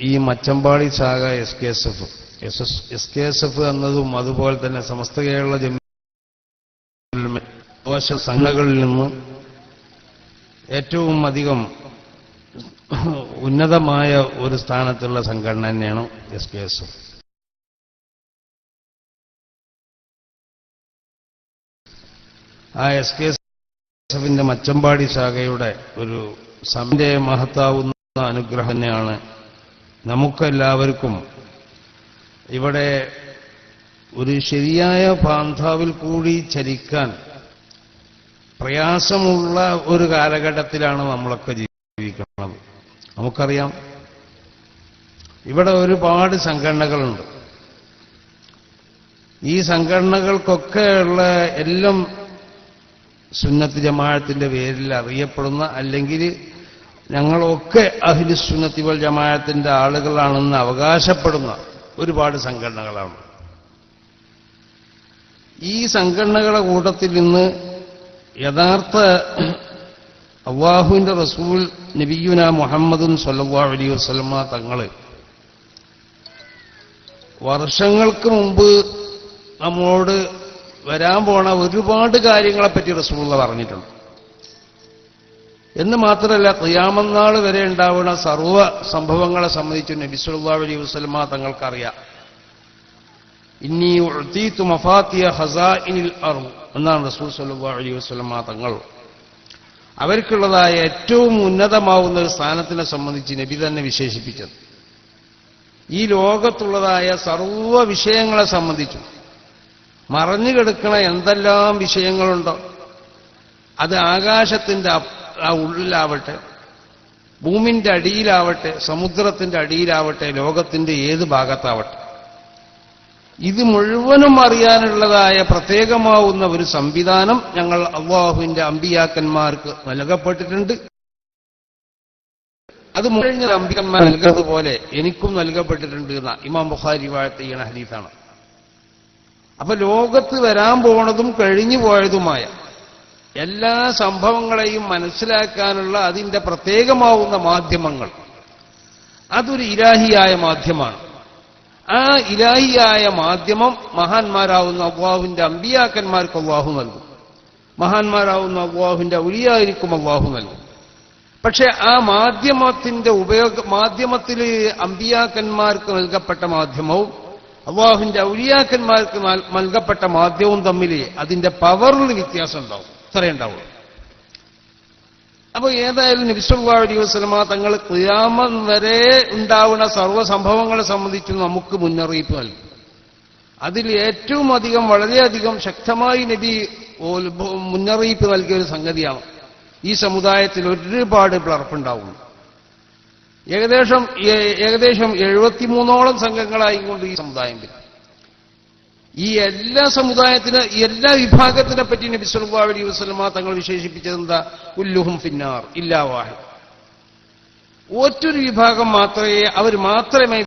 ഈ മച്ചമ്പാടി ശാഖ S K S F S K S F എന്നതും അതുപോലെ തന്നെ സമസ്ത കേരള ദോഷ സംഘങ്ങളിൽ നിന്ന് ഏറ്റവും അധികം ഉന്നതമായ ഒരു സ്ഥാനത്തുള്ള സംഘടന തന്നെയാണ് എസ് കെ എസ് എഫ് ആ എസ് കെ എസ് എഫിന്റെ മച്ചമ്പാടി ശാഖയുടെ ഒരു സമിന്റെ മഹത്താവുന്ന അനുഗ്രഹം തന്നെയാണ്. നമുക്കെല്ലാവർക്കും ഇവിടെ ഒരു ശരിയായ പാന്താവിൽ കൂടി ചലിക്കാൻ പ്രയാസമുള്ള ഒരു കാലഘട്ടത്തിലാണ് നമ്മളൊക്കെ ജീവിക്കുന്നത്. നമുക്കറിയാം. ഇവിടെ ഒരുപാട് സംഘടനകളുണ്ട്. ഈ സംഘടനകൾക്കൊക്കെയുള്ള എല്ലാം സുന്നത്ത് ജമാഅത്തിന്റെ പേരിൽ അറിയപ്പെടുന്ന അല്ലെങ്കിൽ ഞങ്ങളൊക്കെ അഹിലി സുന്നത്തി വൽ ജമാഅത്തിന്റെ ആളുകളാണെന്ന് അവകാശപ്പെടുന്ന ഒരുപാട് സംഘടനകളാണ്. ഈ സംഘടനകളുടെ കൂട്ടത്തിൽ നിന്ന് യഥാർത്ഥ അള്ളാഹുവിന്റെ റസൂൽ നബിയുന മുഹമ്മദും സല്ലാ അലി വസ്ലമ തങ്ങൾ വർഷങ്ങൾക്ക് മുമ്പ് നമ്മോട് വരാൻ പോണ ഒരുപാട് കാര്യങ്ങളെപ്പറ്റി റസൂള്ള പറഞ്ഞിട്ടുണ്ട്. എന്ന് മാത്രമല്ല ക്രിയാമന്നാൾ വരെ ഉണ്ടാവുന്ന സർവ സംഭവങ്ങളെ സംബന്ധിച്ച് നബി സല്ലല്ലാഹു അലൈഹി വസല്ലമ തങ്ങൾക്കറിയാം. ഇന്നി ഉഅതീതു മഫാത്തിയ ഖസാഇനിൽ അർദ് എന്നാണ് റസൂൽ സല്ലല്ലാഹു അലൈഹി വസല്ലമ തങ്ങൾ. അവർക്കുള്ളതായ ഏറ്റവും ഉന്നതമാവുന്ന ഒരു സ്ഥാനത്തിനെ സംബന്ധിച്ച് നബി തന്നെ വിശേഷിപ്പിച്ചത്. ഈ ലോകത്തുള്ളതായ സർവ വിഷയങ്ങളെ സംബന്ധിച്ചും മറഞ്ഞു കിടക്കണ എന്തെല്ലാം വിഷയങ്ങളുണ്ടോ? അത് ആകാശത്തിന്റെ ആ ഉള്ളിലാവട്ടെ. ഭൂമിന്റെ അടിയിലാവട്ടെ സമുദ്രത്തിന്റെ അടിയിലാവട്ടെ ലോകത്തിന്റെ ഏത് ഭാഗത്താവട്ടെ. ഇത് മുഴുവനും അറിയാനുള്ളതായ പ്രത്യേകമാവുന്ന ഒരു സംവിധാനം ഞങ്ങൾ അള്ളാഹുവിന്റെ അമ്പിയാക്കന്മാർക്ക് നൽകപ്പെട്ടിട്ടുണ്ട്. അത് മുഴുവൻ അമ്പികന്മാർ നൽകുന്നതുപോലെ എനിക്കും നൽകപ്പെട്ടിട്ടുണ്ട് എന്ന ഇമാം ബുഖാരി വാഴ്ത്ത ചെയ്യണ ഹദീസാണ്. അപ്പൊ ലോകത്ത് വരാൻ പോണതും കഴിഞ്ഞു പോയതുമായ എല്ലാ സംഭവങ്ങളെയും മനസ്സിലാക്കാനുള്ള അതിന്റെ പ്രത്യേകമാവുന്ന മാധ്യമങ്ങൾ. അതൊരു ഇലാഹിയായ മാധ്യമമാണ്. ആ ഇലാഹിയായ മാധ്യമം മഹാന്മാരാവുന്ന അള്ളാഹുവിന്റെ അമ്പിയാക്കന്മാർക്ക് അള്ളാഹു നൽകും. മഹാന്മാരാവുന്ന അള്ളാഹുവിന്റെ ഉലിയായിരിക്കും അള്ളാഹു നൽകും. പക്ഷെ ആ മാധ്യമത്തിന്റെ ഉപയോഗ മാധ്യമത്തിൽ അമ്പിയാക്കന്മാർക്ക് നൽകപ്പെട്ട മാധ്യമവും അള്ളാഹുവിന്റെ ഔലിയാക്കന്മാർക്ക് നൽകപ്പെട്ട മാധ്യമവും തമ്മിൽ അതിന്റെ പവറിൽ വ്യത്യാസം ഉണ്ടാവും ഇത്രയേ ഉണ്ടാവുള്ളൂ. അപ്പൊ ഏതായാലും നബിസ്വല്ലാ അലൈഹി വസ്ലമ തങ്ങൾ ക്രിയാമം വരെ ഉണ്ടാവുന്ന സർവ സംഭവങ്ങളെ സംബന്ധിച്ച് നമുക്ക് മുന്നറിയിപ്പ് നൽകി. അതിൽ ഏറ്റവും അധികം വളരെയധികം ശക്തമായി നബി മുന്നറിയിപ്പ് നൽകിയ ഒരു സംഗതിയാണ്. ഈ സമുദായത്തിൽ ഒരുപാട് പിളർപ്പുണ്ടാവും ഏകദേശം ഏകദേശം എഴുപത്തിമൂന്നോളം സംഘങ്ങളായിക്കൊണ്ട് ഈ സമുദായം വരും. ഈ എല്ലാ സമുദായത്തിന് എല്ലാ വിഭാഗത്തിനെ പറ്റി നബി സല്ലല്ലാഹു അലൈഹി വസ്ലമ തങ്ങൾ വിശേഷിപ്പിച്ചത് എന്താ? ഉല്ലുഹും ഫിന്നാർ ഇല്ലാ വാഹി ഒറ്റൊരു വിഭാഗം മാത്രമേ അവർ മാത്രമേ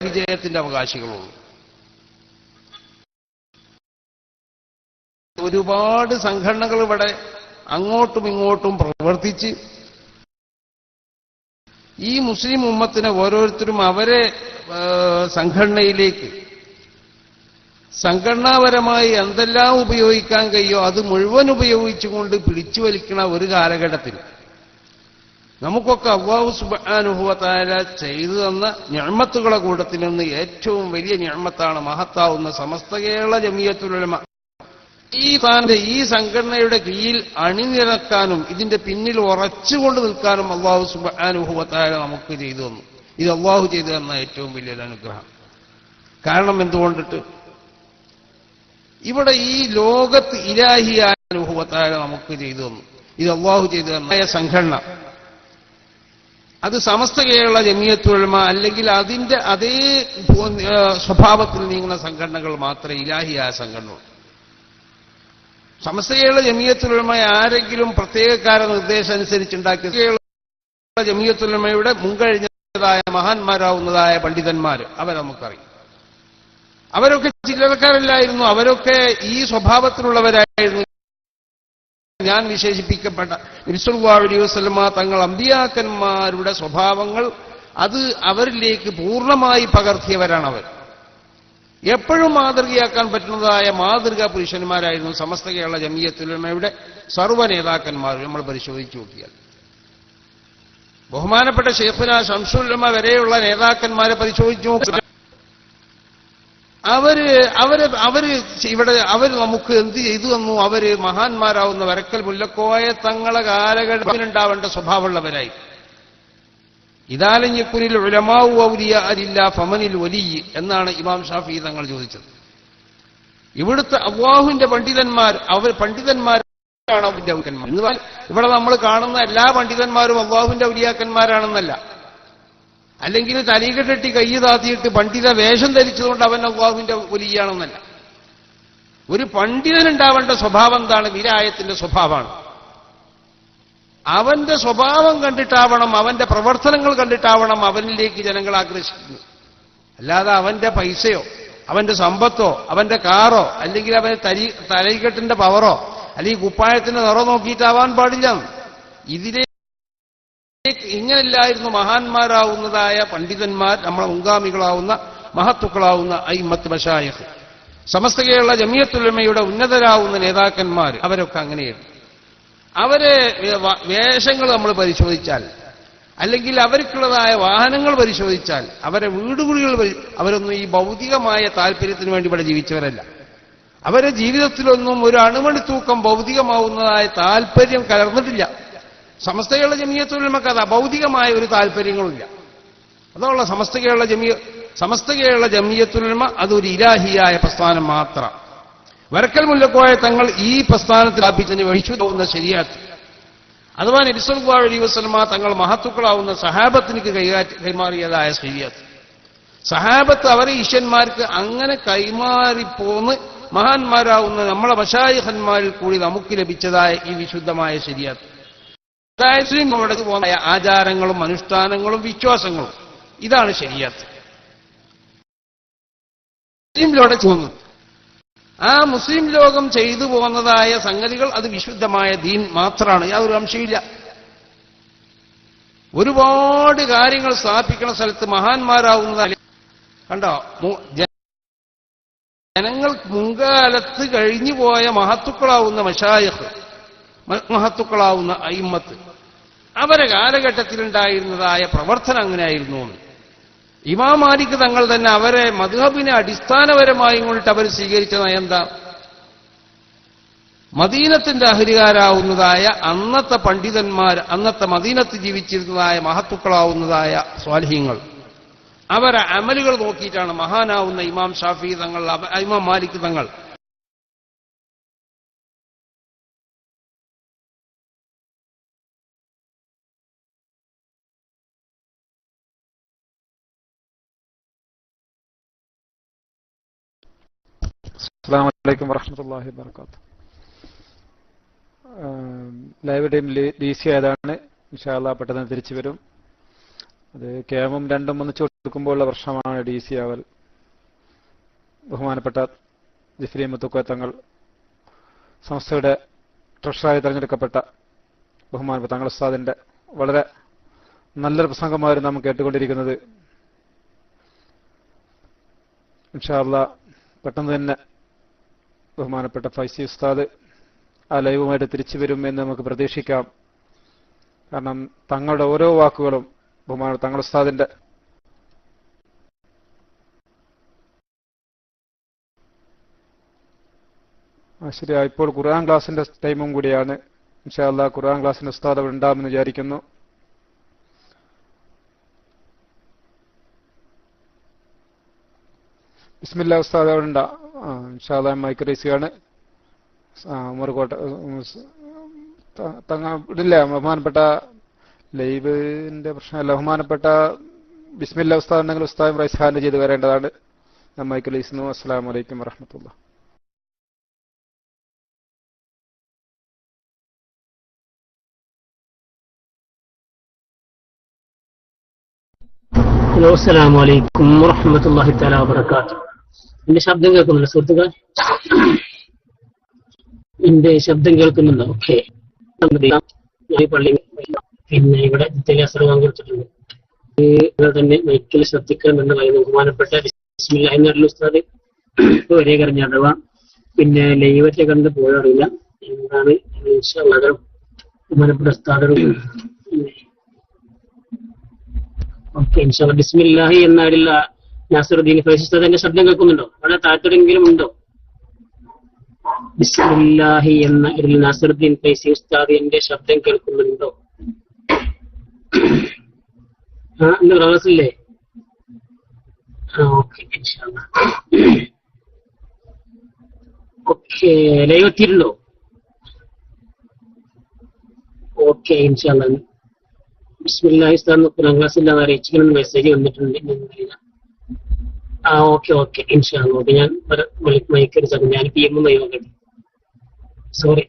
വിജയത്തിന്റെ അവകാശികളുള്ളൂ. ഒരുപാട് സംഘടനകൾ ഇവിടെ അങ്ങോട്ടും ഇങ്ങോട്ടും പ്രവർത്തിച്ച് ഈ മുസ്ലിം ഉമ്മത്തിനെ ഓരോരുത്തരും അവരെ സംഘടനയിലേക്ക്. സംഘടനാപരമായി എന്തെല്ലാം ഉപയോഗിക്കാൻ കഴിയോ അത് മുഴുവൻ ഉപയോഗിച്ചുകൊണ്ട് പിടിച്ചു വലിക്കണ ഒരു കാലഘട്ടത്തിൽ. നമുക്കൊക്കെ അള്ളാഹു സുബാനുഭവത്തായ ചെയ്തു തന്ന ഞമ്മത്തുകളെ കൂട്ടത്തിൽ നിന്ന് ഏറ്റവും വലിയ ഞമ്മത്താണ് മഹത്താവുന്ന സമസ്ത കേരള ജമിയത്തുലമ ഈ താന്റെ ഈ സംഘടനയുടെ കീഴിൽ അണിനിരക്കാനും ഇതിന്റെ പിന്നിൽ ഉറച്ചുകൊണ്ട് നിൽക്കാനും അള്ളാഹു സുബാനുഭവത്തായ നമുക്ക് ചെയ്തു തന്നു. ഇത് അള്ളാഹു ചെയ്തു തന്ന ഏറ്റവും വലിയൊരു അനുഗ്രഹം. കാരണം എന്തുകൊണ്ടിട്ട്? ഇവിടെ ഈ ലോകത്ത് ഇലാഹിയായ അനുഭവത്തായ നമുക്ക് ചെയ്തു തന്നു. ഇത് അള്ളാഹു ചെയ്തു തന്ന സംഘടന. അത് സമസ്ത കേരള ജമിയത്തുഴമ അല്ലെങ്കിൽ അതിന്റെ അതേ സ്വഭാവത്തിൽ നീങ്ങുന്ന സംഘടനകൾ മാത്രമേ ഇലാഹിയായ സംഘടനയുള്ളൂ. സമസ്ത കേരള ജമിയത്തുഴമ ആരെങ്കിലും പ്രത്യേകക്കാര നിർദ്ദേശം അനുസരിച്ചുണ്ടാക്കിയ കേരള ജമിയത്തുലമയുടെ മുൻകഴിഞ്ഞതായ മഹാന്മാരാവുന്നതായ പണ്ഡിതന്മാർ അവരെ നമുക്കറിയാം അവരൊക്കെ ചില്ലറക്കാരല്ലായിരുന്നു അവരൊക്കെ ഈ സ്വഭാവത്തിലുള്ളവരായിരുന്നു. ഞാൻ വിശേഷിപ്പിക്കപ്പെട്ട നിരുസൽവാ അലൈഹി വസല്ലമ തങ്ങൾ അമ്പിയാക്കന്മാരുടെ സ്വഭാവങ്ങൾ അത് അവരിലേക്ക് പൂർണമായി പകർത്തിയവരാണ് അവർ എപ്പോഴും മാതൃകയാക്കാൻ പറ്റുന്നതായ മാതൃകാ പുരുഷന്മാരായിരുന്നു സമസ്ത കേരള ജമീയത്തുലമയുടെ സർവ നേതാക്കന്മാർ. നമ്മൾ പരിശോധിച്ചു നോക്കിയാൽ ബഹുമാനപ്പെട്ട ഷെയ്ഖുന ശംസുല്ലമ്മ വരെയുള്ള നേതാക്കന്മാരെ പരിശോധിച്ചു അവർ അവർ അവർ ഇവിടെ അവർ നമുക്ക് എന്ത് ചെയ്തു തന്നു? അവർ മഹാന്മാരാവുന്ന വരക്കൽ മുല്ലക്കോയ തങ്ങളെ കാലഘട്ടത്തിലുണ്ടാവേണ്ട സ്വഭാവമുള്ളവരായി. ഇതാലഞ്ഞിക്കുനിൽ ഉലമാവു ഔലിയ അരില്ല ഫമനിൽ ഒലി എന്നാണ് ഇമാം ഷാഫി തങ്ങൾ ചോദിച്ചത്. ഇവിടുത്തെ അള്ളാഹുവിന്റെ പണ്ഡിതന്മാർ അവർ പണ്ഡിതന്മാരാണ് അവന്റെ എന്ന് പറഞ്ഞാൽ ഇവിടെ നമ്മൾ കാണുന്ന എല്ലാ പണ്ഡിതന്മാരും അള്ളാഹുവിന്റെ ഔലിയാക്കന്മാരാണെന്നല്ല. അല്ലെങ്കിൽ തലീകെട്ടി കൈ താത്തിയിട്ട് പണ്ഡിത വേഷം ധരിച്ചതുകൊണ്ട് അവൻ അള്ളാഹുവിന്റെ ഒലിയാണെന്നല്ല ഒരു പണ്ഡിതനുണ്ടാവേണ്ട സ്വഭാവം എന്താണ്? വിരായത്തിന്റെ സ്വഭാവമാണ്. അവന്റെ സ്വഭാവം കണ്ടിട്ടാവണം അവന്റെ പ്രവർത്തനങ്ങൾ കണ്ടിട്ടാവണം അവനിലേക്ക് ജനങ്ങൾ ആകർഷിക്കുന്നത് അല്ലാതെ അവന്റെ പൈസയോ അവന്റെ സമ്പത്തോ അവന്റെ കാറോ അല്ലെങ്കിൽ അവന്റെ തരി പവറോ അല്ലെങ്കിൽ കുപ്പായത്തിന്റെ നിറം നോക്കിയിട്ടാവാൻ പാടില്ല. ഇതിലെ ഇങ്ങനെല്ലായിരുന്നു മഹാന്മാരാവുന്നതായ പണ്ഡിതന്മാർ നമ്മളെ മുൻഗാമികളാവുന്ന മഹത്തുക്കളാവുന്ന ഐമത്ത് മഷായഹ് സമസ്ത കേരള ജമിയത്തുലമയുടെ ഉന്നതരാവുന്ന നേതാക്കന്മാർ അവരൊക്കെ അങ്ങനെയാണ് അവരെ വേഷങ്ങൾ നമ്മൾ പരിശോധിച്ചാൽ അല്ലെങ്കിൽ അവർക്കുള്ളതായ വാഹനങ്ങൾ പരിശോധിച്ചാൽ അവരെ വീടുകുളികൾ അവരൊന്നും ഈ ഭൗതികമായ താല്പര്യത്തിന് വേണ്ടി ഇവിടെ ജീവിച്ചവരല്ല. അവരെ ജീവിതത്തിലൊന്നും ഒരു അണുമണി തൂക്കം ഭൗതികമാവുന്നതായ താല്പര്യം കലർന്നിട്ടില്ല. സമസ്തകളുടെ ജമീയത്തുലമക്ക് അത് അഭൗതികമായ ഒരു താല്പര്യങ്ങളുമില്ല അതുള്ള സമസ്തകയുള്ള ജമീയ ജമിയ ജമീയത്തുലമ അതൊരു ഇരാഹിയായ പ്രസ്ഥാനം മാത്രം. വരക്കൽ മുല്ലക്കോയ തങ്ങൾ ഈ പ്രസ്ഥാനത്തിൽ സ്ഥാപിച്ചതിന് തോന്നുന്ന ശരിയാത്ത് അഥവാ നബിസ്വല്ലാ അലൈ വസ്ലമ തങ്ങൾ മഹത്തുക്കളാവുന്ന സഹാബത്തിനിക്ക് കൈകാറ്റ് കൈമാറിയതായ ശരിയാത്ത് സഹാബത്ത് അവരെ ഈശ്വന്മാർക്ക് അങ്ങനെ കൈമാറിപ്പോന്ന് മഹാന്മാരാവുന്ന നമ്മളെ മഷായിഹന്മാരിൽ കൂടി നമുക്ക് ലഭിച്ചതായ ഈ വിശുദ്ധമായ അതായത് മുസ്ലിങ്ങളുടെ പോകുന്ന ആചാരങ്ങളും അനുഷ്ഠാനങ്ങളും വിശ്വാസങ്ങളും. ഇതാണ് ശരിയാത്ത് മുസ്ലിം ലോകം ചെയ്യുന്നത് ആ മുസ്ലിം ലോകം ചെയ്തു പോകുന്നതായ സംഗതികൾ അത് വിശുദ്ധമായ ദീൻ മാത്രമാണ് യാതൊരു അംശമില്ല ഒരുപാട് കാര്യങ്ങൾ സ്ഥാപിക്കുന്ന സ്ഥലത്ത് മഹാന്മാരാവുന്നതല്ല കണ്ടോ? ജനങ്ങൾ മുൻകാലത്ത് കഴിഞ്ഞു പോയ മഹത്തുക്കളാവുന്ന മഷായഹ് മഹത്തുക്കളാവുന്ന അയിമ്മത്ത് അവരെ കാലഘട്ടത്തിലുണ്ടായിരുന്നതായ പ്രവർത്തനം അങ്ങനെയായിരുന്നു. ഇമാം മാലിക് തങ്ങൾ തന്നെ അവരെ മധുഹബിനെ അടിസ്ഥാനപരമായി കൊണ്ടിട്ട് അവർ സ്വീകരിച്ച നയം എന്താ മദീനത്തിന്റെ അഹരികാരാവുന്നതായ അന്നത്തെ പണ്ഡിതന്മാർ അന്നത്തെ മദീനത്ത് ജീവിച്ചിരുന്നതായ മഹത്തുക്കളാവുന്നതായ സ്വാലിഹ്യങ്ങൾ അവരെ അമലുകൾ നോക്കിയിട്ടാണ് മഹാനാവുന്ന ഇമാം ഷാഫി തങ്ങൾ ഇമാം മാലിക് തങ്ങൾ. അസ്സാം വറഹമത്തല്ലാഹി വാബർക്കാത്തു ലൈവ് ടൈം ഡി സി ആയതാണ്. ഇൻഷാല്ല പെട്ടെന്ന് തിരിച്ചു വരും. അത് കേമും രണ്ടും ഒന്ന് കൊടുക്കുമ്പോഴുള്ള പ്രശ്നമാണ് ഡി സി ആവൽ. ബഹുമാനപ്പെട്ട ജിഫ്രി മുത്തുക്കോത്തങ്ങൾ സംസ്ഥയുടെ ട്രഷറായി തെരഞ്ഞെടുക്കപ്പെട്ട ബഹുമാനപ്പെട്ട തങ്ങൾ ഉസ്താദിന്റെ വളരെ നല്ലൊരു പ്രസംഗമായിരുന്നു നാം കേട്ടുകൊണ്ടിരിക്കുന്നത്. ഇൻഷാല്ല പെട്ടെന്ന് തന്നെ ബഹുമാനപ്പെട്ട ഫൈസി ഉസ്താദ് ആ ലൈവുമായിട്ട് തിരിച്ചു വരും എന്ന് നമുക്ക് പ്രതീക്ഷിക്കാം. കാരണം തങ്ങളുടെ ഓരോ വാക്കുകളും ബഹുമാന തങ്ങൾ ഉസ്താദിന്റെ ശരിയാ ഇപ്പോൾ ഖുർആൻ ക്ലാസിന്റെ ടൈമും കൂടിയാണ്. ഇൻഷാല്ല ഖുർആൻ ക്ലാസിന്റെ ഉസ്താദ് അവിടെ ഉണ്ടാകുമെന്ന് വിചാരിക്കുന്നു. ബിസ്മില്ല ഉസ്താദ് അവിടെ ഉണ്ടാ. ഇൻഷാല്ല മൈക്ക് റേസിയാണ് ഉമർകോട്ട തങ്ങ ഇടില്ല ബഹുമാനപ്പെട്ട ലൈവിന്റെ പ്രശ്നമല്ല. ബഹുമാനപ്പെട്ട ബിസ്മില്ല ഉസ്താദ് ഉണ്ടെങ്കിൽ ഉസ്താദ് റൈസ് ഹാൻഡ് ചെയ്ത് വരേണ്ടതാണ്. നമ്മൾക്ക് റേസിനു അസ്സാം വലൈക്കും വറഹമത്തുള്ള. ഹലോ അസ്സാം അലൈക്കും വറഹ്മത്തുള്ളാഹി തആല വബറകാത്തു എന്റെ ശബ്ദം കേൾക്കുന്നുണ്ട് സുഹൃത്തുക്കൾ എന്റെ ശബ്ദം കേൾക്കുന്നുണ്ടോ? ഓക്കെ. പള്ളി പിന്നെ ഇവിടെ വിദ്യാഭ്യാസം പങ്കെടുത്തിട്ടുണ്ട് ഇവിടെ തന്നെ മൈക്കിൽ ശ്രദ്ധിക്കണമെന്ന് പറയുന്നു ബഹുമാനപ്പെട്ട ഉസ്താദ് ഒരേ കറിഞ്ഞാടവ പിന്നെ ലൈവറ്റെ കണ്ട് പോയറിയില്ല എന്താണ് ബഹുമാനപ്പെട്ട ഉസ്താദും ബിസ്മില്ലാഹി എന്നാടില്ല നാസറുദ്ദീൻ ഫൈസ് എന്റെ ശബ്ദം കേൾക്കുന്നുണ്ടോ? അവിടെ താഴ്ത്തെങ്കിലും ഉണ്ടോ? ബിസ്മില്ലാഹി എന്ന നാസറുദ്ദീൻ ഫൈസി ഉസ്താദ് എന്റെ ശബ്ദം കേൾക്കുന്നുണ്ടോ? ഇന്ന് ഓക്കെ ലൈവ് എത്തിയിട്ടുണ്ടോ? ഓക്കെ ഇൻഷാല്ല ബിസ്മില്ലാഹി ക്ലാസ്സിൽ അറിയിച്ചിങ്ങനെ മെസ്സേജ് വന്നിട്ടുണ്ട്. ആ ഓക്കെ ഓക്കെ ഇൻഷാല്ല ഓക്കെ ഞാൻ മൈക്കടിച്ചു ഞാൻ പി എം നോക്കട്ടെ സോറി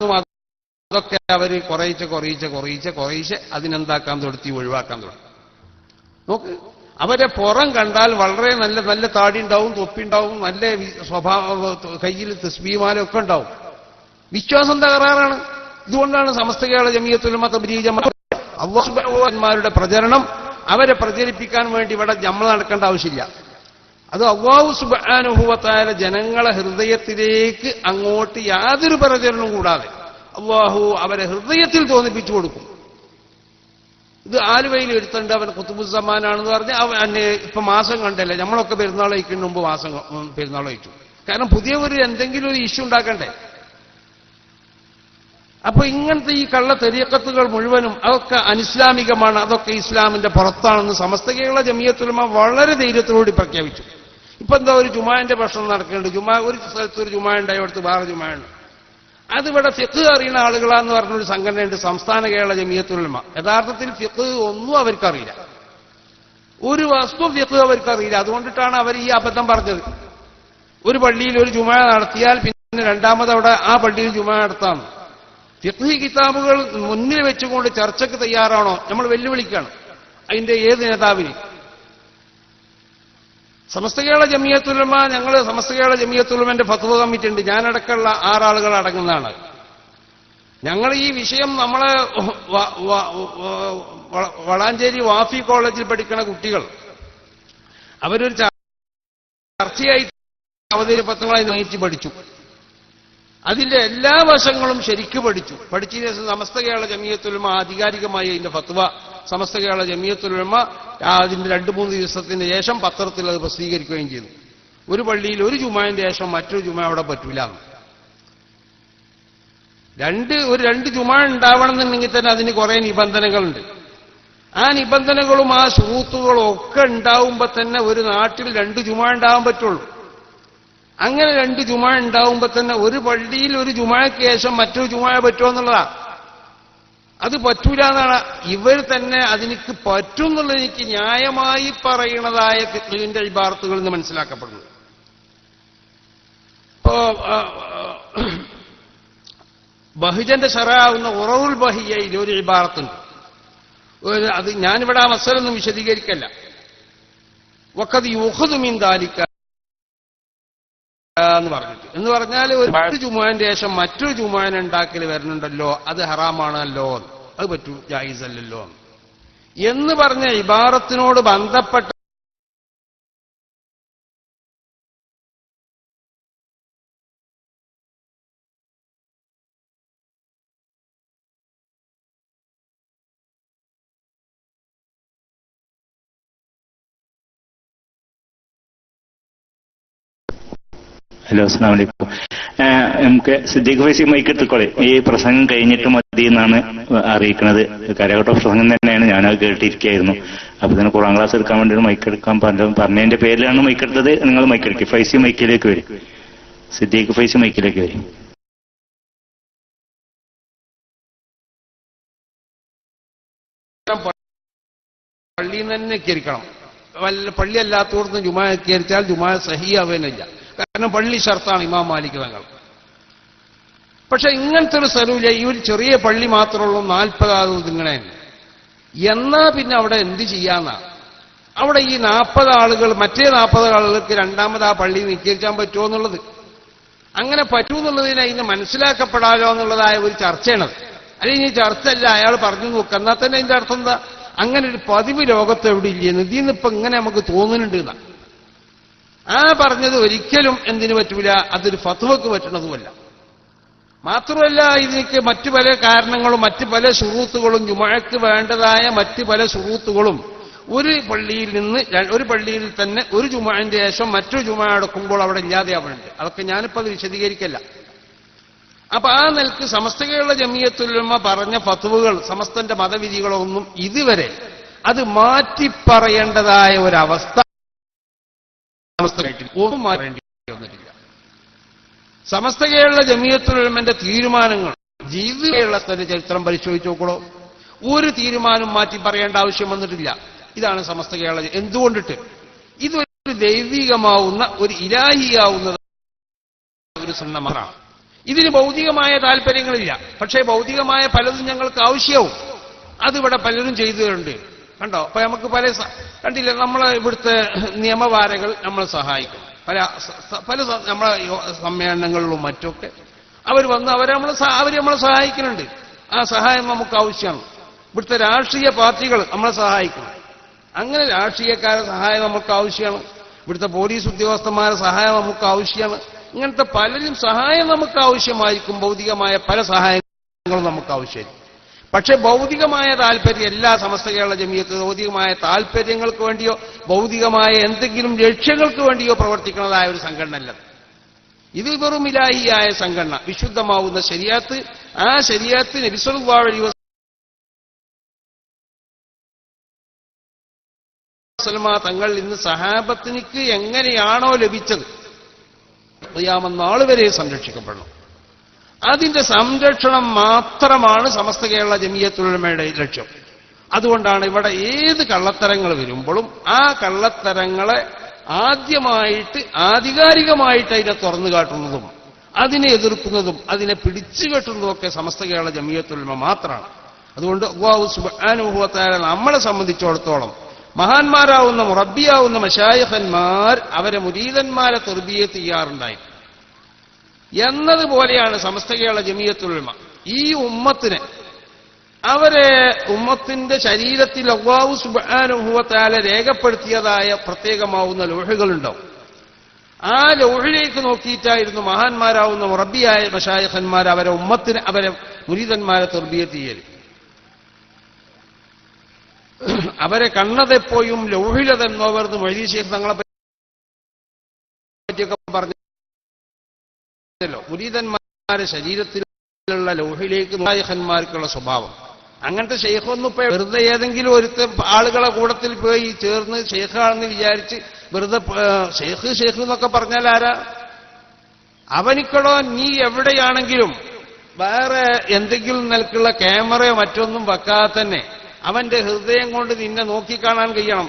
അതൊക്കെ അവർ കുറയിച്ച് കുറയിച്ച് കുറയിച്ച് കുറയിച്ച് അതിനെന്താക്കാൻ തുടത്തി ഒഴിവാക്കാൻ തുടങ്ങി നോക്ക് അവരെ പുറം കണ്ടാൽ വളരെ നല്ല നല്ല താടി ഉണ്ടാവും തൊപ്പി ഉണ്ടാവും നല്ല സ്വഭാവ കയ്യിൽ തസ്ബീമാലൊക്കെ ഉണ്ടാവും. വിശ്വാസം തകരാറാണ്. ഇതുകൊണ്ടാണ് സമസ്ത കേരള ജമീയത്തുലമ അള്ളാഹുമാരുടെ പ്രചരണം അവരെ പ്രചരിപ്പിക്കാൻ വേണ്ടി ഇവിടെ നമ്മൾ നടക്കേണ്ട ആവശ്യമില്ല. അത് അള്ളാഹു സുബാനുഭവത്തായ ജനങ്ങളെ ഹൃദയത്തിലേക്ക് അങ്ങോട്ട് യാതൊരു പ്രചരണവും കൂടാതെ അള്ളാഹു അവരെ ഹൃദയത്തിൽ തോന്നിപ്പിച്ചു കൊടുക്കും. ഇത് ആലുവയിൽ എടുത്തുണ്ട് അവൻ കുത്തുബുസമാനാണെന്ന് പറഞ്ഞ് അവൻ ഇപ്പൊ മാസം കണ്ടല്ലേ നമ്മളൊക്കെ പെരുന്നാൾ കഴിക്കുന്ന മുമ്പ് മാസം പെരുന്നാൾ കഴിച്ചു. കാരണം പുതിയ ഒരു എന്തെങ്കിലും ഒരു ഇഷ്യൂ ഉണ്ടാക്കണ്ടേ? അപ്പൊ ഇങ്ങനത്തെ ഈ കള്ള തെരിയക്കത്തുകൾ മുഴുവനും അതൊക്കെ അനിസ്ലാമികമാണ് അതൊക്കെ ഇസ്ലാമിന്റെ പുറത്താണെന്ന് സമസ്ത കേരള ജമിയത്തുലമ വളരെ ധൈര്യത്തോടുകൂടി പ്രഖ്യാപിച്ചു. ഇപ്പൊ എന്താ ഒരു ജുമാന്റെ ഭക്ഷണം നടക്കേണ്ടത്? ജുമാ ഒരു സ്ഥലത്ത് ഒരു ജുമാ ഉണ്ടായി അവിടുത്തെ വേറെ ജുമാ അതിവിടെ ഫിഖ് അറിയുന്ന ആളുകളാന്ന് പറഞ്ഞൊരു സംഘടനയുണ്ട് സംസ്ഥാന കേരള ജമിയത്തുലമ യഥാർത്ഥത്തിൽ ഫിഖ് ഒന്നും അവർക്കറിയില്ല. ഒരു വസ്തു ഫിഖ് അവർക്കറിയില്ല. അതുകൊണ്ടിട്ടാണ് അവർ ഈ അബദ്ധം പറഞ്ഞത്. ഒരു പള്ളിയിൽ ഒരു ജുമാ നടത്തിയാൽ പിന്നെ രണ്ടാമത് അവിടെ ആ പള്ളിയിൽ ജുമാ നടത്താം. ഫിഖ് കിതാബുകൾ മുന്നിൽ വെച്ചുകൊണ്ട് ചർച്ചയ്ക്ക് തയ്യാറാണോ? നമ്മൾ വെല്ലുവിളിക്കുകയാണ് അതിന്റെ ഏത് നേതാവിനെ? സമസ്ത കേരള ജമിയത്തുലമ ഞങ്ങൾ സമസ്ത കേരള ജമിയത്തുലമന്റെ ഫത്വ കമ്മിറ്റി ഉണ്ട് ഞാനടക്കമുള്ള ആറാളുകൾ അടങ്ങുന്നതാണ്. ഞങ്ങൾ ഈ വിഷയം നമ്മളെ വളാഞ്ചേരി വാഫി കോളേജിൽ പഠിക്കുന്ന കുട്ടികൾ. അവരൊരു ചർച്ചയായി ചർച്ചയായി അവതരിപ്പത്തങ്ങളായി നയിച്ച് പഠിച്ചു. അതിന്റെ എല്ലാ വശങ്ങളും ശരിക്കു പഠിച്ചു. പഠിച്ചതിന് ശേഷം സമസ്ത കേരള ജമിയത്തുലമ ആധികാരികമായി അതിന്റെ ഫത്വ. സമസ്ത കേരള ജമിയത്തുലമ അതിന്റെ രണ്ടു മൂന്ന് ദിവസത്തിന് ശേഷം പത്രത്തിൽ അത് പ്രസിദ്ധീകരിക്കുകയും ചെയ്തു. ഒരു പള്ളിയിൽ ഒരു ജുമാന്റെ ശേഷം മറ്റൊരു ജുമ അവിടെ പറ്റൂല. രണ്ട് ഒരു രണ്ട് ജുമ ഉണ്ടാവണമെന്നുണ്ടെങ്കിൽ തന്നെ അതിന് കുറെ നിബന്ധനകളുണ്ട്. ആ നിബന്ധനകളും ആ സുഹൃത്തുക്കളും ഒക്കെ ഉണ്ടാവുമ്പോ തന്നെ ഒരു നാട്ടിൽ രണ്ട് ജുമ ഉണ്ടാവാൻ പറ്റുള്ളൂ. അങ്ങനെ രണ്ട് ജുമ ഉണ്ടാവുമ്പോ തന്നെ ഒരു പള്ളിയിൽ ഒരു ജുമാക്ക് ശേഷം മറ്റൊരു ജുമാ പറ്റുമോ എന്നുള്ളതാ. അത് പറ്റൂല എന്നാണ്. ഇവർ തന്നെ അതിനിക്ക് പറ്റും എന്നുള്ളത് എനിക്ക് ന്യായമായി പറയണതായ ഫിഖ്ഹിന്റെ ഇബാർത്തുകളിൽ നിന്ന് മനസ്സിലാക്കപ്പെടുന്നു. ഇപ്പോ ബഹുജന്റെ ഷറാവുന്ന ഉറവുൽ ബഹിയയിൽ ഒരു ഇബാറത്തുണ്ട്. അത് ഞാനിവിടെ ആ മസലൊന്നും വിശദീകരിക്കല്ല. അത് യുഹദുമീൻ ദാലിക്ക എന്ന് പറഞ്ഞിട്ട്. എന്ന് പറഞ്ഞാൽ ഒരു ജുമാന്റെ ശേഷം മറ്റൊരു ജുമാൻ ഉണ്ടാക്കൽ വരുന്നുണ്ടല്ലോ അത് ഹറാമാണല്ലോ അത് പറ്റൂ ജായിസല്ലല്ലോ എന്ന് പറഞ്ഞ ഇബാറത്തിനോട് ബന്ധപ്പെട്ട ഹലോ അസ്സാം വലൈക്കും നമുക്ക് സിദ്ദീഖ് ഫൈസി മൈക്ക് എടുത്തോളെ ഈ പ്രസംഗം കഴിഞ്ഞിട്ട് മതി എന്നാണ് അറിയിക്കുന്നത്. കരകോട്ട പ്രസംഗം തന്നെയാണ്. ഞാനത് കേട്ടിരിക്കുകയായിരുന്നു. അപ്പൊ തന്നെ കുറാം ക്ലാസ് എടുക്കാൻ വേണ്ടി മൈക്ക് എടുക്കാൻ പറഞ്ഞു പറഞ്ഞതിന്റെ പേരിലാണ് മൈക്ക് എടുത്തത്. നിങ്ങൾ മൈക്ക് എടുക്കുക ഫൈസി മൈക്കിലേക്ക് വരും. സിദ്ദീഖ് ഫൈസി മൈക്കിലേക്ക് വരും. പള്ളിയിൽ നിന്ന് തന്നെ കയറിക്കണം പള്ളിയല്ലാത്തവർന്ന് ജുമാ കയറിച്ചാൽ ജുമാ സഹിയാവേനില്ല കാരണം പള്ളി ഷർത്താണ് ഇമാം മാലിക് തങ്ങൾ. പക്ഷെ ഇങ്ങനത്തെ ഒരു സ്ഥലമില്ല ഈ ഒരു ചെറിയ പള്ളി മാത്രമുള്ളൂ നാൽപ്പതാത് നിങ്ങളെ എന്നാ പിന്നെ അവിടെ എന്ത് ചെയ്യാന്നാ? അവിടെ ഈ നാൽപ്പത് ആളുകൾ മറ്റേ നാൽപ്പത് ആളുകൾക്ക് രണ്ടാമത് ആ പള്ളി നിൽക്കാൻ പറ്റുമോ എന്നുള്ളത്. അങ്ങനെ പറ്റൂ എന്നുള്ളതിനെ ഇന്ന് മനസ്സിലാക്കപ്പെടാലോ എന്നുള്ളതായ ഒരു ചർച്ചയാണത് അല്ലെങ്കിൽ ഈ ചർച്ചയല്ല അയാൾ പറഞ്ഞു നോക്കുക എന്നാൽ തന്നെ അതിന്റെ അർത്ഥം എന്താ? അങ്ങനെ ഒരു പതിവ് ലോകത്ത് എവിടെ ഇല്ലേ? നിതിന്നിപ്പോ ഇങ്ങനെ നമുക്ക് തോന്നുന്നുണ്ട് എന്നാ. ആ പറഞ്ഞത് ഒരിക്കലും എന്തിനു പറ്റൂല അതൊരു ഫത്വക്ക് പറ്റണതുമല്ല. മാത്രമല്ല ഇതിലേക്ക് മറ്റു പല കാരണങ്ങളും മറ്റു പല സുഹൃത്തുക്കളും ജുമഴക്ക് വേണ്ടതായ മറ്റു പല സുഹൃത്തുക്കളും ഒരു പള്ളിയിൽ നിന്ന് ഒരു പള്ളിയിൽ തന്നെ ഒരു ജുമാന്റെ ശേഷം മറ്റൊരു ജുമ അടക്കുമ്പോൾ അവിടെ ഇല്ലാതെയാവുന്നുണ്ട് അതൊക്കെ ഞാനിപ്പോൾ അത് വിശദീകരിക്കല്ല. അപ്പൊ ആ നിലയ്ക്ക് സമസ്തകളുടെ ജമിയത്തുലമ പറഞ്ഞ ഫത്വകൾ സമസ്തന്റെ മതവിധികളൊന്നും ഇതുവരെ അത് മാറ്റിപ്പറയേണ്ടതായ ഒരവസ്ഥ സമസ്തകായിട്ട് ഒന്നും മാറേണ്ടി വന്നിട്ടില്ല. സമസ്തകയുള്ള ജമീയത്തുലമന്റെ തീരുമാനങ്ങൾ ജീവിതയുടെ ചരിത്രം പരിശോധിച്ച് നോക്കണോ? ഒരു തീരുമാനം മാറ്റി പറയേണ്ട ആവശ്യം വന്നിട്ടില്ല. ഇതാണ് സമസ്ത കേരള എന്തുകൊണ്ടിട്ട്? ഇതൊരു ദൈവികമാവുന്ന ഒരു ഇലാഹിയാവുന്ന ഒരു സുണ്ണമാണ് ഇതിന് ഭൗതികമായ താല്പര്യങ്ങളില്ല. പക്ഷേ ഭൗതികമായ പലതും ഞങ്ങൾക്ക് ആവശ്യവും. അതിവിടെ പലരും ചെയ്തിട്ടുണ്ട് കണ്ടോ? അപ്പൊ നമുക്ക് പല കണ്ടില്ല? നമ്മളെ ഇവിടുത്തെ നിയമവാരകൾ നമ്മളെ സഹായിക്കും. പല പല നമ്മളെ സമ്മേളനങ്ങളിലും മറ്റൊക്കെ അവർ വന്ന് അവരെ നമ്മളെ അവർ നമ്മളെ സഹായിക്കുന്നുണ്ട്. ആ സഹായം നമുക്ക് ആവശ്യമാണ്. ഇവിടുത്തെ രാഷ്ട്രീയ പാർട്ടികൾ നമ്മളെ സഹായിക്കണം. അങ്ങനെ രാഷ്ട്രീയക്കാരെ സഹായം നമുക്ക് ആവശ്യമാണ്. ഇവിടുത്തെ പോലീസ് ഉദ്യോഗസ്ഥന്മാരെ സഹായം നമുക്ക് ആവശ്യമാണ്. ഇങ്ങനത്തെ പലരും സഹായം നമുക്ക് ആവശ്യമായിരിക്കും. ഭൗതികമായ പല സഹായങ്ങളും നമുക്ക് ആവശ്യമായിരിക്കും. പക്ഷെ ഭൗതികമായ താല്പര്യം എല്ലാ സമസ്ത കേരള ജമിയത്ത് ഭൗതികമായ താല്പര്യങ്ങൾക്ക് വേണ്ടിയോ ഭൗതികമായ എന്തെങ്കിലും ലക്ഷ്യങ്ങൾക്ക് വേണ്ടിയോ പ്രവർത്തിക്കുന്നതായ ഒരു സംഘടന അല്ല ഇത് വെറും ഇലാഹിയായ സംഘടന വിശുദ്ധമാവുന്ന ശരിയാത്ത് ആ ശരിയാത്ത് നബിസ്വല്ലാഹി വസല്ലമ തങ്ങൾ ഇന്ന് സഹാബത്തിനിക്ക് എങ്ങനെയാണോ ലഭിച്ചത് അറിയാമെന്നാൾ വരെ സംരക്ഷിക്കപ്പെടണം. അതിന്റെ സംരക്ഷണം മാത്രമാണ് സമസ്ത കേരള ജമിയത്തുലമയുടെ ലക്ഷ്യം. അതുകൊണ്ടാണ് ഇവിടെ ഏത് കള്ളത്തരങ്ങൾ വരുമ്പോഴും ആ കള്ളത്തരങ്ങളെ ആദ്യമായിട്ട് ആധികാരികമായിട്ട് അതിനെ തുറന്നു കാട്ടുന്നതും അതിനെ എതിർക്കുന്നതും അതിനെ പിടിച്ചുകെട്ടുന്നതൊക്കെ കെട്ടുന്നതും സമസ്ത കേരള ജമിയത്തുലമ മാത്രമാണ്. അതുകൊണ്ട് സുബാനുഭവത്തായ നമ്മളെ സംബന്ധിച്ചിടത്തോളം മഹാന്മാരാവുന്ന മുറബിയാവുന്ന മഷായഹന്മാർ അവരെ മുരീതന്മാരെ തെർബിയെ ചെയ്യാറുണ്ടായി. എന്നതുപോലെയാണ് സമസ്ത കേരള ജമിയത്തുൽമ ഈ ഉമ്മത്തിനെ അവരെ ഉമ്മത്തിന്റെ ശരീരത്തിൽ അള്ളാഹു സുബാനുഭവത്താല രേഖപ്പെടുത്തിയതായ പ്രത്യേകമാവുന്ന ലോഹകളുണ്ടാവും ആ ലോഹിലേക്ക് നോക്കിയിട്ടായിരുന്നു മഹാന്മാരാവുന്ന മുറബിയായ മഷായഹന്മാർ അവരെ ഉമ്മത്തിന് അവരെ മുരീതന്മാരെ തെർബിയത്ത് ചെയ്യൽ അവരെ കണ്ണതെപ്പോഴും ലൗഹിലതെന്നോവർന്ന് മൊഴി ശേഖ് തങ്ങളെ പറ്റിയൊക്കെ പറഞ്ഞല്ലോ മുരീതന്മാരെ ശരീരത്തിലുള്ള ലോഹിലേക്ക് നായകന്മാർക്കുള്ള സ്വഭാവം. അങ്ങനത്തെ ഷെയ്ഖൊന്നും ഇപ്പൊ വെറുതെ ഏതെങ്കിലും ഒരുത്ത ആളുകളെ കൂടത്തിൽ പോയി ചേർന്ന് ഷെയ്ഖാണെന്ന് വിചാരിച്ച് വെറുതെ ഷെയ്ഖ് ഷെയ്ഖ് എന്നൊക്കെ പറഞ്ഞാൽ ആരാ? അവനിക്കടോ നീ എവിടെയാണെങ്കിലും വേറെ എന്തെങ്കിലും നിലക്കുള്ള ക്യാമറയോ മറ്റൊന്നും വെക്കാതെ തന്നെ അവന്റെ ഹൃദയം കൊണ്ട് നിന്നെ നോക്കിക്കാണാൻ കഴിയണം.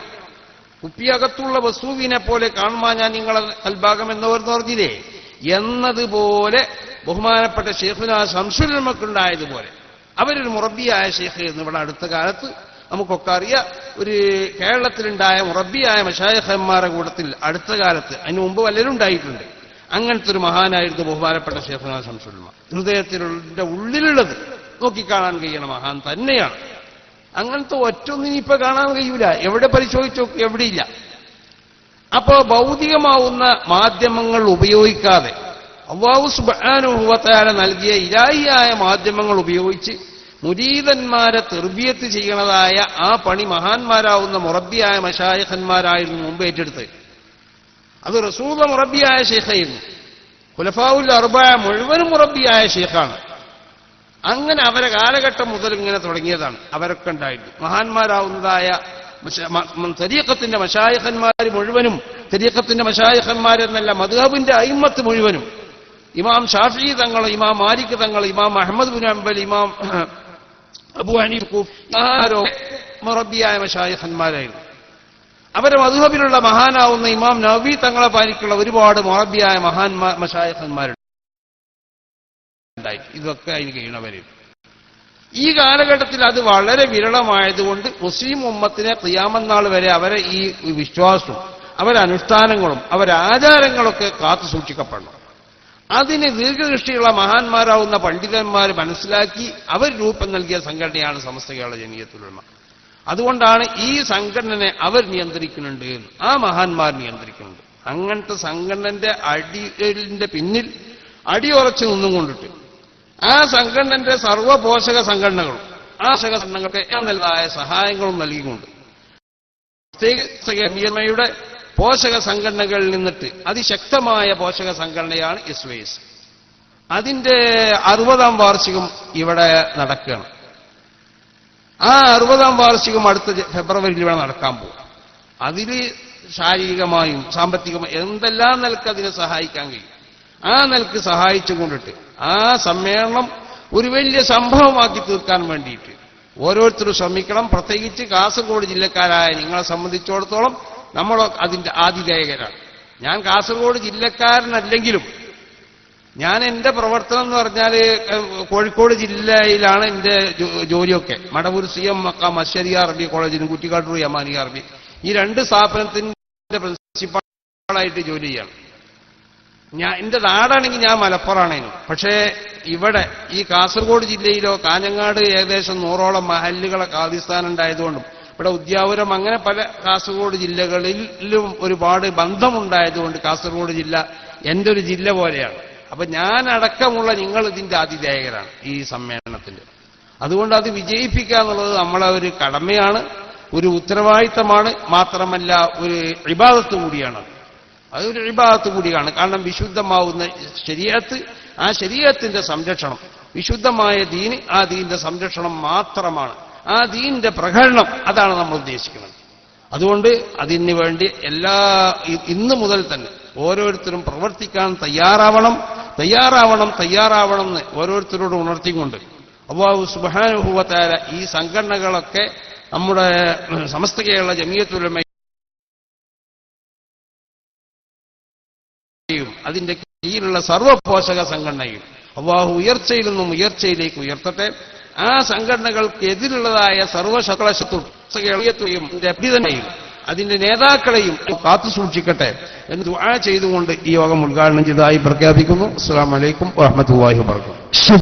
കുപ്പിയകത്തുള്ള വസ്തുവിനെ പോലെ കാണുമാ ഞാൻ നിങ്ങളെ കൽഭാഗം എന്നവർ പറഞ്ഞില്ലേ? എന്നതുപോലെ ബഹുമാനപ്പെട്ട ഷെയ്ഖുന സംസുലമക്കുണ്ടായതുപോലെ അവരൊരു മുറബിയായ ഷെയ്ഖ് എന്ന് ഇവിടെ അടുത്ത കാലത്ത് നമുക്കൊക്കെ അറിയാം. ഒരു കേരളത്തിലുണ്ടായ മുറബിയായ മഷായഹന്മാരുടെ കൂട്ടത്തിൽ അടുത്ത കാലത്ത് അതിന് മുമ്പ് പലരും ഉണ്ടായിട്ടുണ്ട്. അങ്ങനത്തെ ഒരു മഹാനായിരുന്നു ബഹുമാനപ്പെട്ട ഷെയ്ഖുന സംശുരന്മാർ ഹൃദയത്തിലുള്ള ഉള്ളിലുള്ളത് നോക്കിക്കാണാൻ കഴിയണ മഹാൻ തന്നെയാണ്. അങ്ങനത്തെ ഒറ്റൊന്നും ഇനിയിപ്പോ കാണാൻ കഴിയൂല. എവിടെ പരിശോധിച്ചു എവിടെയില്ല. അപ്പോ ഭൗതികമാവുന്ന മാധ്യമങ്ങൾ ഉപയോഗിക്കാതെ അള്ളാഹു സുബാനുഭവത്താല നൽകിയ ഇരായിയായ മാധ്യമങ്ങൾ ഉപയോഗിച്ച് മുരീതന്മാരെ തെർബിയത്ത് ചെയ്യണതായ ആ പണി മഹാന്മാരാവുന്ന മുറബിയായ മഷായഖന്മാരായിരുന്നു മുമ്പ് ഏറ്റെടുത്ത് അത് റസൂദ മുറബിയായ ഷെയ്ഖായിരുന്നു കുലഫാവുൽ അർബായ മുഴുവനും മുറബിയായ ഷെയ്ഖാണ് അങ്ങനെ അവരെ കാലഘട്ടം മുതൽ ഇങ്ങനെ തുടങ്ങിയതാണ്. അവരൊക്കെ ഉണ്ടായിട്ട് മഹാന്മാരാവുന്നതായ മശ- മ- മുഴുവനും തരീഖത്തിന്റെ മഷായഖന്മാരെന്നല്ല മധുഹബിന്റെ അയിമത്ത് മുഴുവനും. ഇമാം ഷാഫി തങ്ങൾ ഇമാം മാലിക് തങ്ങൾ ഇമാം അഹമ്മദ് ബിൻ അംബൽ ഇമാം അബു ഹനീഫ് മൊറബിയായ മഷായഹന്മാരായിരുന്നു അവരെ മധുഹബിലുള്ള മഹാനാവുന്ന ഇമാം നബി തങ്ങളെ പാലിക്കുള്ള ഒരുപാട് മൊറബിയായ മഹാൻ മഷായഖന്മാരുണ്ട് ഇതൊക്കെ അതിന് കഴിയണവര് ഈ കാലഘട്ടത്തിൽ അത് വളരെ വിരളമായതുകൊണ്ട് മുസ്ലിം ഉമ്മത്തിനെ ക്രിയാമന്നാൾ വരെ അവരെ ഈ വിശ്വാസവും അവരനുഷ്ഠാനങ്ങളും അവരാചാരങ്ങളൊക്കെ കാത്തു സൂക്ഷിക്കപ്പെടണം. അതിന് ദീർഘദൃഷ്ടിയുള്ള മഹാന്മാരാവുന്ന പണ്ഡിതന്മാർ മനസ്സിലാക്കി അവർ രൂപം നൽകിയ സംഘടനയാണ് സമസ്ത കേരള ജനീയത്തിലുള്ള അതുകൊണ്ടാണ് ഈ സംഘടനനെ അവർ നിയന്ത്രിക്കുന്നുണ്ട് ആ മഹാന്മാർ നിയന്ത്രിക്കുന്നുണ്ട്. അങ്ങനത്തെ സംഘടനന്റെ അടിയുടെ പിന്നിൽ അടിയുറച്ചു നിന്നും കൊണ്ടിട്ട് ആ സംഘടനന്റെ സർവപോഷക സംഘടനകളും ആ പോഷക സംഘടനകൾക്ക് നല്ലതായ സഹായങ്ങളും നൽകിക്കൊണ്ട് പ്രത്യേകിച്ച് പോഷക സംഘടനകളിൽ നിന്നിട്ട് അതിശക്തമായ പോഷക സംഘടനയാണ് എസ് അതിന്റെ അറുപതാം വാർഷികം ഇവിടെ നടക്കുകയാണ്. ആ അറുപതാം വാർഷികം അടുത്ത ഫെബ്രുവരിയിൽ ഇവിടെ നടക്കാൻ പോകും അതിൽ ശാരീരികമായും സാമ്പത്തികമായും എന്തെല്ലാം നിലയ്ക്ക് അതിനെ സഹായിക്കാൻ കഴിയും? ആ നിലയ്ക്ക് സഹായിച്ചു കൊണ്ടിട്ട് ആ സമ്മേളനം ഒരു വലിയ സംഭവമാക്കി തീർക്കാൻ വേണ്ടിയിട്ട് ഓരോരുത്തരും ശ്രമിക്കണം. പ്രത്യേകിച്ച് കാസർഗോഡ് ജില്ലക്കാരായ നിങ്ങളെ സംബന്ധിച്ചിടത്തോളം നമ്മൾ അതിന്റെ ആതിഥേയകരാണ് ഞാൻ കാസർഗോഡ് ജില്ലക്കാരനല്ലെങ്കിലും ഞാൻ എന്റെ പ്രവർത്തനം എന്ന് പറഞ്ഞാൽ കോഴിക്കോട് ജില്ലയിലാണ് എന്റെ ജോലിയൊക്കെ. മടവൂർ സി എം മക്കാം അശ്വരി അറബി കോളേജിനും കുറ്റിക്കാട്ടൂർ യമാനി അറബി ഈ രണ്ട് സ്ഥാപനത്തിന്റെ പ്രിൻസിപ്പാളായിട്ട് ജോലി ചെയ്യാണ്. ഞാൻ എന്റെ നാടാണെങ്കിൽ ഞാൻ മലപ്പുറമാണേനും പക്ഷേ ഇവിടെ ഈ കാസർഗോഡ് ജില്ലയിലോ കാഞ്ഞങ്ങാട് ഏകദേശം നൂറോളം മഹല്ലുകളെ കാദിസ്ഥാൻ ഉണ്ടായതുകൊണ്ടും ഇവിടെ ഉദ്യാപുരം അങ്ങനെ പല കാസർഗോഡ് ജില്ലകളിലും ഒരുപാട് ബന്ധമുണ്ടായതുകൊണ്ട് കാസർഗോഡ് ജില്ല എന്റെ ഒരു ജില്ല പോലെയാണ്. അപ്പൊ ഞാൻ അടക്കമുള്ള നിങ്ങൾ ഇതിന്റെ ആതിഥേയകരാണ് ഈ സമ്മേളനത്തിന്റെ അതുകൊണ്ട് അത് വിജയിപ്പിക്കുക എന്നുള്ളത് നമ്മളെ ഒരു കടമയാണ് ഒരു ഉത്തരവാദിത്തമാണ് മാത്രമല്ല ഒരു ഇബാദത്ത് കൂടിയാണ്. അതൊരു ഇബാദത്ത് കൂടിയാണ്. കാരണം വിശുദ്ധമാവുന്ന ശരീരത്ത് ആ ശരീരത്തിന്റെ സംരക്ഷണം. വിശുദ്ധമായ ദീന് ആ ദീന്റെ സംരക്ഷണം മാത്രമാണ്. ആ ദീന്റെ പ്രകടനം അതാണ് നമ്മൾ ഉദ്ദേശിക്കുന്നത്. അതുകൊണ്ട് അതിന് വേണ്ടി എല്ലാ ഇന്ന് മുതൽ തന്നെ ഓരോരുത്തരും പ്രവർത്തിക്കാൻ തയ്യാറാവണം. തയ്യാറാവണം തയ്യാറാവണം എന്ന് ഓരോരുത്തരോട് ഉണർത്തിക്കൊണ്ട് അബ്ബാബു സുബാനുഭവത്താര ഈ സംഘടനകളൊക്കെ നമ്മുടെ സമസ്ത കേരള ജമീയത്തുലമ യും അതിന്റെ കീഴിലുള്ള സർവപോഷക സംഘടനയും അള്ളാഹു ഉയർച്ചയിൽ നിന്നും ഉയർച്ചയിലേക്ക് ഉയർത്തട്ടെ. ആ സംഘടനകൾക്ക് എതിരുള്ളതായ സർവശക്ലശത്രുയും അഭ്യതനെയും അതിന്റെ നേതാക്കളെയും കാത്തു സൂക്ഷിക്കട്ടെ എന്ന് ദുആ ചെയ്തുകൊണ്ട് ഈ യോഗം ഉദ്ഘാടനം ചെയ്തതായി പ്രഖ്യാപിക്കുന്നു. അസ്സാം വലൈക്കും വാഹമത്തല്ലാഹി വാബർക്കാത്തു